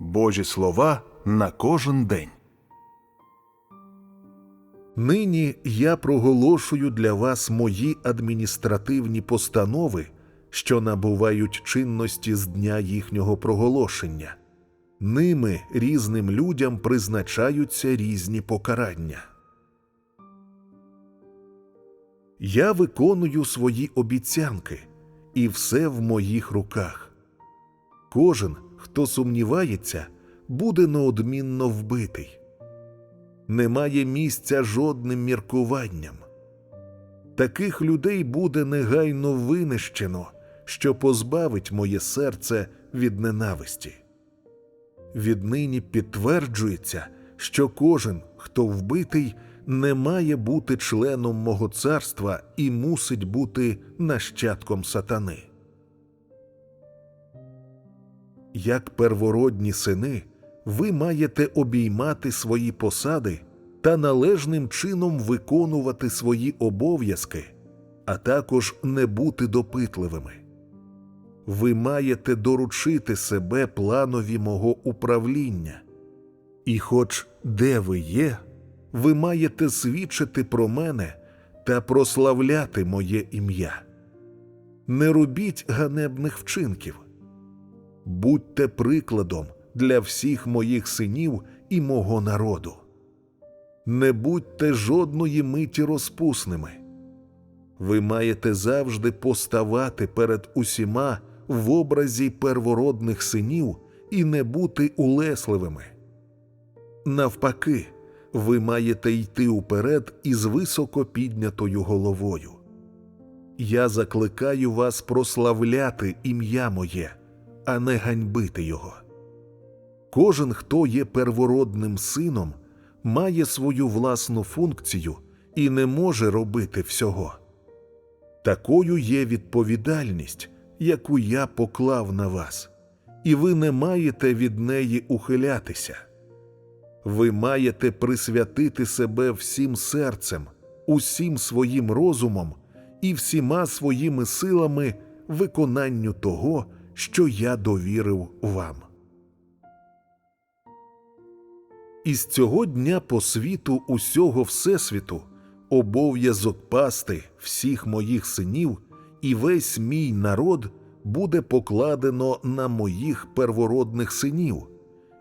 Божі слова на кожен день. Нині я проголошую для вас мої адміністративні постанови, що набувають чинності з дня їхнього проголошення. Ними різним людям призначаються різні покарання. Я виконую свої обіцянки, і все в моїх руках. Кожен, хто сумнівається, буде неодмінно вбитий немає місця жодним міркуванням. Таких людей буде негайно винищено, що позбавить моє серце від ненависті. Віднині підтверджується, що кожен, хто вбитий, не має бути членом мого царства і мусить бути нащадком сатани. Як первородні сини, ви маєте обіймати свої посади та належним чином виконувати свої обов'язки, а також не бути допитливими. Ви маєте доручити себе планові мого управління, і, хоч де ви є, ви маєте свідчити про мене та прославляти моє ім'я. Не робіть ганебних вчинків, будьте прикладом для всіх моїх синів і мого народу. Не будьте жодної миті розпусними. Ви маєте завжди поставати перед усіма в образі первородних синів і не бути улесливими. Навпаки, ви маєте йти уперед із високо піднятою головою. Я закликаю вас прославляти ім'я моє, а не ганьбити його. Кожен, хто є первородним сином, має свою власну функцію і не може робити всього. Такою є відповідальність, яку я поклав на вас, і ви не маєте від неї ухилятися. Ви маєте присвятити себе всім серцем, усім своїм розумом і всіма своїми силами виконанню того, що я довірив вам. Із цього дня по світу усього Всесвіту обов'язок пасти всіх моїх синів і весь мій народ буде покладено на моїх первородних синів,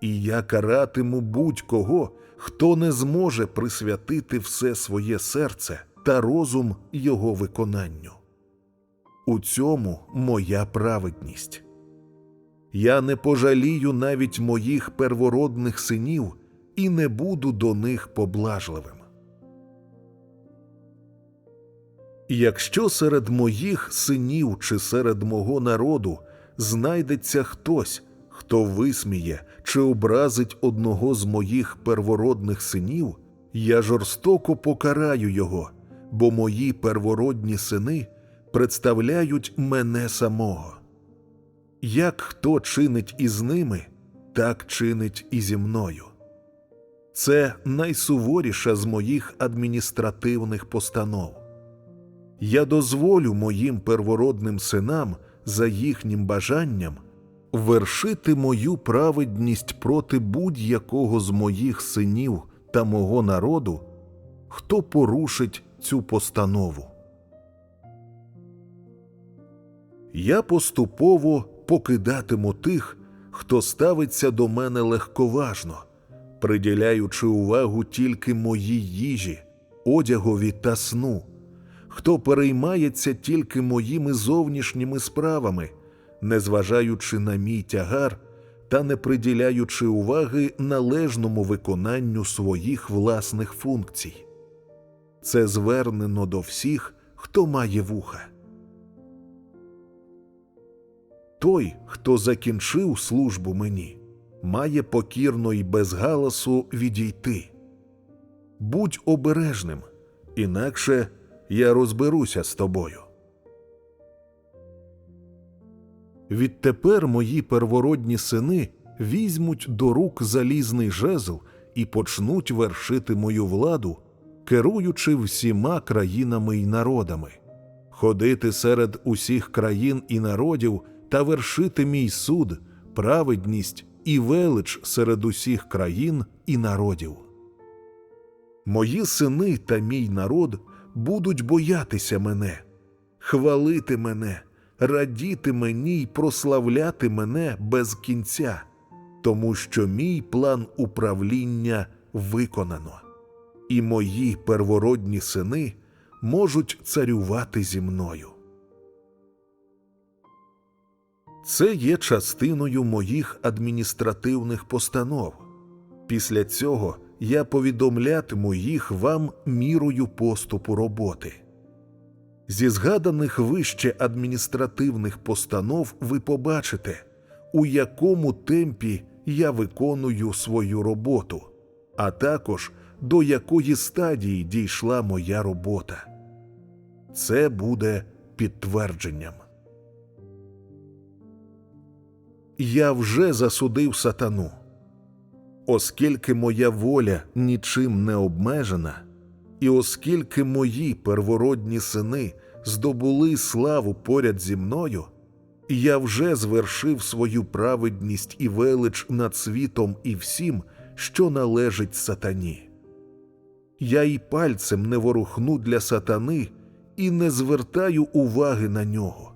і я каратиму будь-кого, хто не зможе присвятити все своє серце та розум його виконанню. У цьому моя праведність. Я не пожалію навіть моїх первородних синів і не буду до них поблажливим. Якщо серед моїх синів чи серед мого народу знайдеться хтось, хто висміє чи образить одного з моїх первородних синів, я жорстоко покараю його, бо мої первородні сини представляють мене самого. Як хто чинить із ними, так чинить і зі мною. Це найсуворіша з моїх адміністративних постанов. Я дозволю моїм первородним синам за їхнім бажанням вершити мою праведність проти будь-якого з моїх синів та мого народу, хто порушить цю постанову. Я поступово покидатиму тих, хто ставиться до мене легковажно приділяючи увагу тільки моїй їжі, одягові та сну, хто переймається тільки моїми зовнішніми справами, незважаючи на мій тягар та не приділяючи уваги належному виконанню своїх власних функцій. Це звернено до всіх, хто має вуха. Той, хто закінчив службу мені, має покірно і без галасу відійти. Будь обережним, інакше я розберуся з тобою. Відтепер мої первородні сини візьмуть до рук залізний жезл і почнуть вершити мою владу, керуючи всіма країнами й народами, ходити серед усіх країн і народів та вершити мій суд, праведність і велич серед усіх країн і народів. Мої сини та мій народ будуть боятися мене, хвалити мене, радіти мені й прославляти мене без кінця, тому що мій план управління виконано, і мої первородні сини можуть царювати зі мною. Це є частиною моїх адміністративних постанов. Після цього я повідомлятиму їх вам мірою поступу роботи. Зі згаданих вище адміністративних постанов ви побачите, у якому темпі я виконую свою роботу, а також до якої стадії дійшла моя робота. Це буде підтвердженням. Я вже засудив сатану. Оскільки моя воля нічим не обмежена, і оскільки мої первородні сини здобули славу поряд зі мною, я вже звершив свою праведність і велич над світом і всім, що належить сатані. Я й пальцем не ворухну для сатани і не звертаю уваги на нього,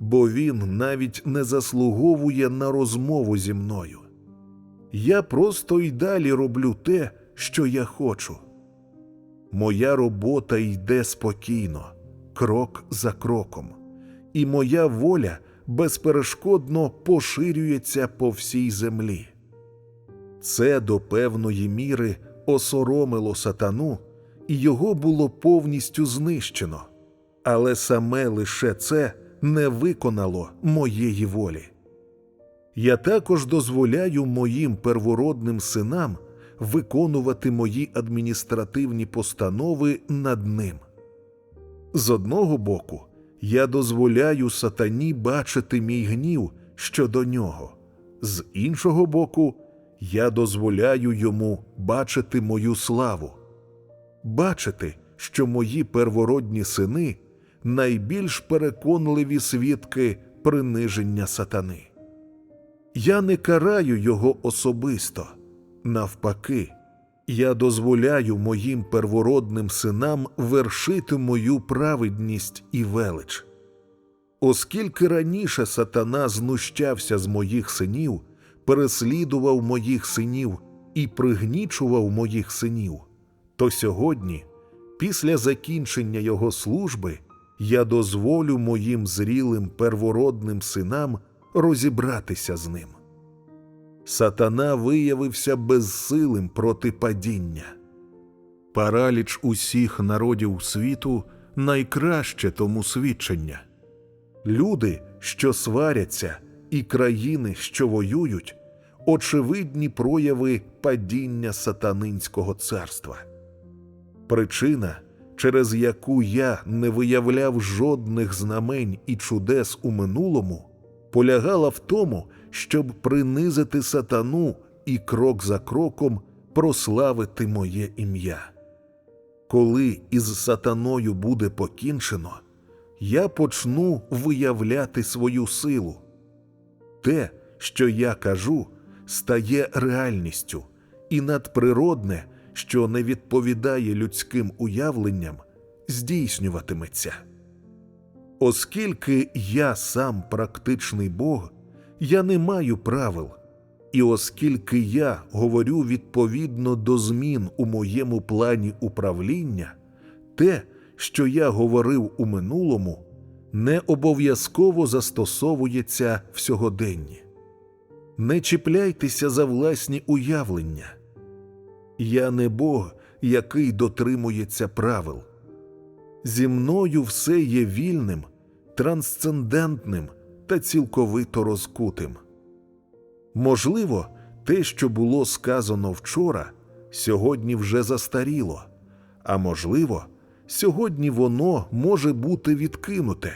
бо він навіть не заслуговує на розмову зі мною. Я просто й далі роблю те, що я хочу. Моя робота йде спокійно, крок за кроком, і моя воля безперешкодно поширюється по всій землі. Це до певної міри осоромило сатану, і його було повністю знищено, але саме лише це не виконало моєї волі. Я також дозволяю моїм первородним синам виконувати мої адміністративні постанови над ним. З одного боку, я дозволяю сатані бачити мій гнів щодо нього, з іншого боку, я дозволяю йому бачити мою славу, бачити, що мої первородні сини найбільш переконливі свідки приниження сатани. Я не караю його особисто. Навпаки, я дозволяю моїм первородним синам вершити мою праведність і велич. Оскільки раніше сатана знущався з моїх синів, переслідував моїх синів і пригнічував моїх синів, то сьогодні, після закінчення його служби, я дозволю моїм зрілим первородним синам розібратися з ним. Сатана виявився безсилим проти падіння. Параліч усіх народів світу найкраще тому свідчення. Люди, що сваряться, і країни, що воюють, очевидні прояви падіння сатанинського царства. Причина, через яку я не виявляв жодних знамень і чудес у минулому, полягала в тому, щоб принизити сатану і крок за кроком прославити моє ім'я. Коли із сатаною буде покінчено, я почну виявляти свою силу. Те, що я кажу, стає реальністю, і надприродне, що не відповідає людським уявленням, здійснюватиметься. Оскільки я сам практичний Бог, я не маю правил, і оскільки я говорю відповідно до змін у моєму плані управління, те, що я говорив у минулому, не обов'язково застосовується в сьогоденні. Не чіпляйтеся за власні уявлення. Я не Бог, який дотримується правил. Зі мною все є вільним, трансцендентним та цілковито розкутим. Можливо, те, що було сказано вчора, сьогодні вже застаріло, а можливо, сьогодні воно може бути відкинуте.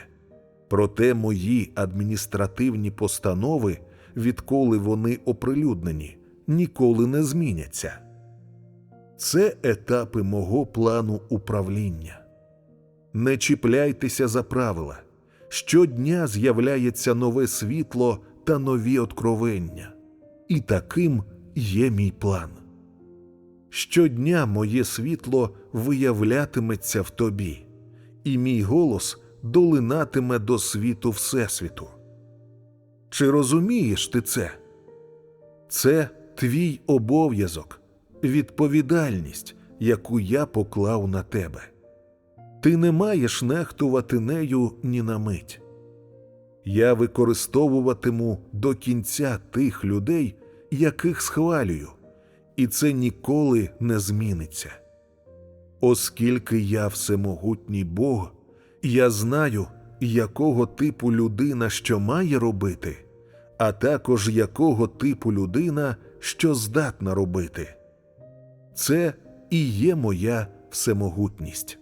Проте мої адміністративні постанови, відколи вони оприлюднені, ніколи не зміняться. Це етапи мого плану управління. Не чіпляйтеся за правила. Щодня з'являється нове світло та нові откровення. і таким є мій план. Щодня моє світло виявлятиметься в тобі, і мій голос долинатиме до світу Всесвіту. Чи розумієш ти це? Це твій обов'язок, відповідальність, яку я поклав на тебе. Ти не маєш нехтувати нею ні на мить. Я використовуватиму до кінця тих людей, яких схвалюю, і це ніколи не зміниться. Оскільки я всемогутній Бог, я знаю, якого типу людина що має робити, а також якого типу людина що здатна робити. Це і є моя всемогутність.